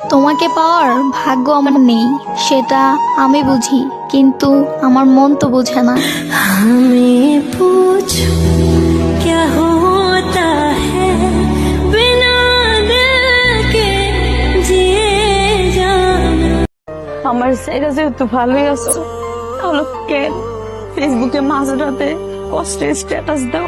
তোমাকে পাওয়ার ভাগ্য আমার নেই সেটা আমি বুঝি কিন্তু আমার মন তো বোঝে না। আমি আমার জায়গা যেহেতু ভালোই আছো তাহলে ফেসবুকে মাঝরাতে কষ্টের স্ট্যাটাস দাও।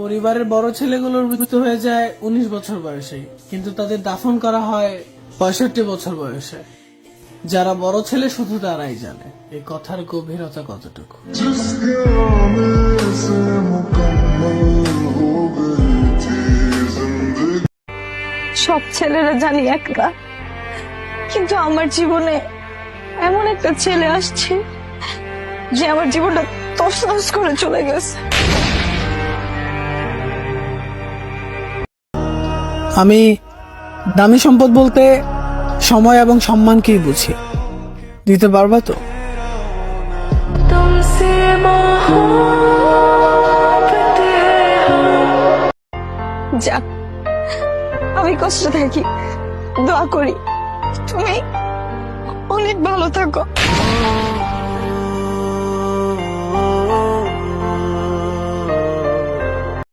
পরিবারের বড় ছেলেগুলোর মৃত্যু হয়ে যায় উনিশ বছর বয়সে কিন্তু তাদের দাফন করা হয় পঁয়ষট্টি বছর বয়সে। যারা বড় ছেলে শুধু তারাই জানে, এই কথার গভীরতা কতটুকু। সব ছেলেরা জানি একটা কিন্তু আমার জীবনে এমন একটা ছেলে আসছে যে আমার জীবনটা তস করে চলে গেছে। আমি দামি সম্পদ বলতে সময় এবং সম্মানকেই বুঝি। দিতে পারবা তো? যাক আমি কষ্ট থাকি। দোয়া করি। তুমি অনেক ভালো থাকো।